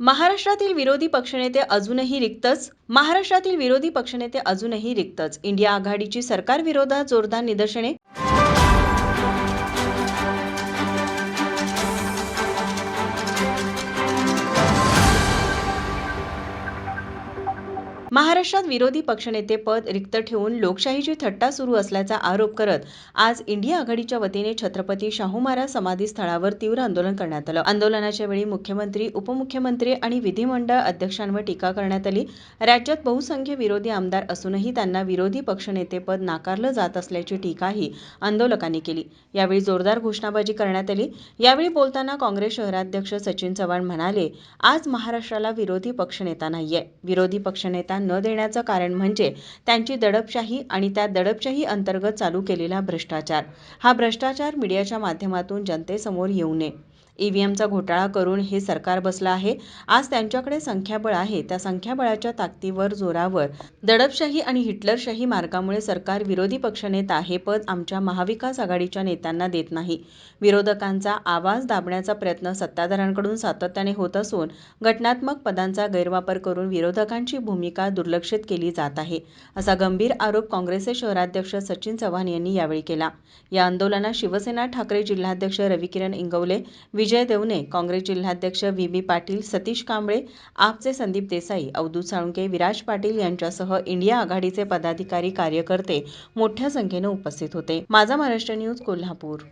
महाराष्ट्रातील विरोधी पक्षनेते अजूनही रिक्तच महाराष्ट्रातील विरोधी पक्षनेते अजूनही रिक्तच. इंडिया आघाडीची सरकार विरोधात जोरदार निदर्शने महाराष्ट्रात विरोधी पक्षनेते पद रिक्त ठेवून लोकशाहीची थट्टा सुरू असल्याचा आरोप करत आज इंडिया आघाडीच्या वतीने छत्रपती शाहू महाराज समाधी स्थळावर तीव्र आंदोलन करण्यात आलं. आंदोलनाच्या वेळी मुख्यमंत्री उपमुख्यमंत्री आणि विधिमंडळ अध्यक्षांवर टीका करण्यात आली. राज्यात बहुसंख्य विरोधी आमदार असूनही त्यांना विरोधी पक्षनेतेपद नाकारलं जात असल्याची टीकाही आंदोलकांनी केली. यावेळी जोरदार घोषणाबाजी करण्यात आली. यावेळी बोलताना काँग्रेस शहराध्यक्ष सचिन चव्हाण म्हणाले आज महाराष्ट्राला विरोधी पक्षनेता नाहीये. विरोधी पक्षनेता न देण्याचं कारण म्हणजे त्यांची दडपशाही आणि त्या दडपशाही अंतर्गत चालू केलेला भ्रष्टाचार. हा भ्रष्टाचार मीडियाच्या माध्यमातून जनतेसमोर येऊ नये. ईव्हीएमचा घोटाळा करून हे सरकार बसलं आहे. आज त्यांच्याकडे संख्याबळ आहे. त्या संख्याबळाच्या ताकदीवर जोरावर दडपशाही आणि हिटलरशाही मार्गामुळे सरकार विरोधी पक्षनेता हे पद आमच्या महाविकास आघाडीच्या नेत्यांना देत नाही. विरोधकांचा आवाज दाबण्याचा प्रयत्न सत्ताधाऱ्यांकडून सातत्याने होत असून घटनात्मक पदांचा गैरवापर करून विरोधकांची भूमिका दुर्लक्षित केली जात आहे असा गंभीर आरोप काँग्रेसचे शहराध्यक्ष सचिन चव्हाण यांनी यावेळी केला. या आंदोलनात शिवसेना ठाकरे जिल्हाध्यक्ष रविकिरण इंगवले विजय देवने काँग्रेस जिल्हाध्यक्ष व्ही. बी. पाटील सतीश कांबळे आपचे संदीप देसाई अवधूत साळुंके विराज पाटील यांच्यासह इंडिया आघाडीचे पदाधिकारी कार्यकर्ते मोठ्या संख्येनं उपस्थित होते. माझा महाराष्ट्र न्यूज कोल्हापूर.